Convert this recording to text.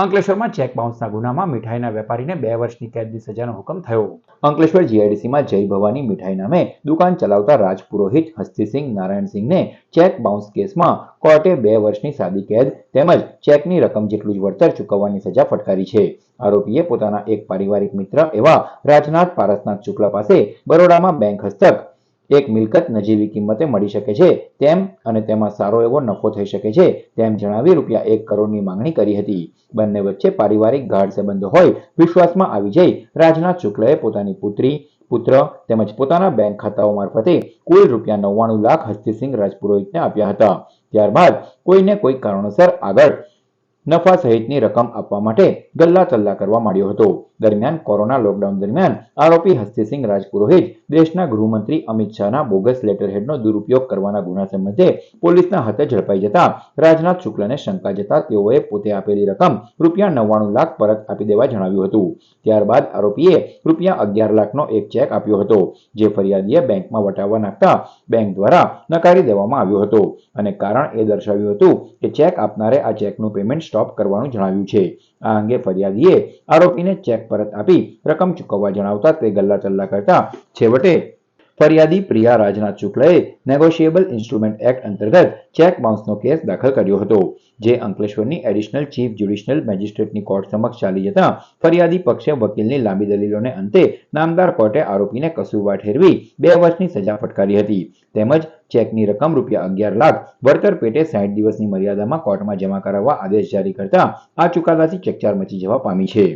અંકલેશ્વરમાં ચેક બાઉન્સના ગુનામાં મીઠાઈના વેપારીને બે વર્ષની કેદની સજાનો હુકમ થયો. અંકલેશ્વર જીઆઈડીસીમાં જય ભવાની મીઠાઈ નામે દુકાન ચલાવતા રાજપુરોહિત હસ્તીસિંહ નારાયણસિંહને ચેક બાઉન્સ કેસમાં કોર્ટે બે વર્ષની સાદી કેદ તેમજ ચેકની રકમ જેટલું જ વળતર ચૂકવવાની સજા ફટકારી છે. આરોપીએ પોતાના એક પારિવારિક મિત્ર એવા રાજનાથ પારસનાથ શુક્લા પાસે બરોડામાં બેંક હસ્તક એક મિલકત નજીવી કિંમતે મળી શકે છે. તેમ અને તેમાં સારો એવો નફો થઈ શકે છે, તેમ જણાવી રૂપિયા એક કરોડની માંગણી કરી હતી. બંને વચ્ચે પારિવારિક ગાઢ સંબંધો હોય, વિશ્વાસમાં આવી જઈ, રાજનાથ શુક્લએ પોતાની પુત્રી, પુત્ર તેમજ પોતાના બેંક ખાતાઓ મારફતે કુલ રૂપિયા નવ્વાણું લાખ હસ્તીસિંહ રાજપુરોહિતને આપ્યા હતા. ત્યારબાદ કોઈને કોઈ કારણોસર આગળ નફા સહિતની રકમ આપવા માટે ગલ્લા તલ્લા કરવા માંડ્યો હતો. દરમિયાન કોરોના લોકડાઉન દરમિયાન આરોપી હસ્તીસિંહ રાજપુરોહિત, દેશના ગૃહમંત્રી અમિત શાહના બોગસ લેટરહેડનો દુરુપયોગ કરવાના ગુના સંબંધે પોલીસના હાથે ઝડપાઈ જતા રાજનાથ શુક્લને શંકા જતા તેઓએ પોતે આપેલી રકમ રૂપિયા નવ્વાણું લાખ પરત આપી દેવા જણાવ્યું હતું. ત્યારબાદ આરોપીએ રૂપિયા અગિયાર લાખનો એક ચેક આપ્યો હતો, જે ફરિયાદીએ બેંકમાં વટાવવા નાખતા બેંક દ્વારા નકારી દેવામાં આવ્યો હતો. અને કારણ એ દર્શાવ્યું હતું કે ચેક આપનારે આ ચેકનું પેમેન્ટ સ્ટોપ કરવાનું જણાવ્યું છે. આ અંગે ફરિયાદીએ આરોપીને ચેક પરત આપી રકમ ચૂકવવા જણાવતા તે ગલ્લા ચલ્લા કરતા છેવટે ફરિયાદી પ્રિયા રાજનાથ શુક્લએ નેગોશિયેબલ ઇન્સ્ટ્રુમેન્ટ એક્ટ અંતર્ગત ચેક બાઉન્સનો કેસ દાખલ કર્યો હતો, જે અંકલેશ્વરની એડિશનલ ચીફ જ્યુડિશિયલ મેજિસ્ટ્રેટની કોર્ટ સમક્ષ ચાલી જતા ફરિયાદી પક્ષે વકીલની લાંબી દલીલોને અંતે નામદાર કોર્ટે આરોપીને કસૂરવાર ઠેરવી બે વર્ષની સજા ફટકારી હતી. તેમજ ચેકની રકમ રૂપિયા અગિયાર લાખ વળતર પેટે સાઠ દિવસની મર્યાદામાં કોર્ટમાં જમા કરાવવા આદેશ જારી કરતા આ ચુકાદાથી ચકચાર મચી જવા પામી છે.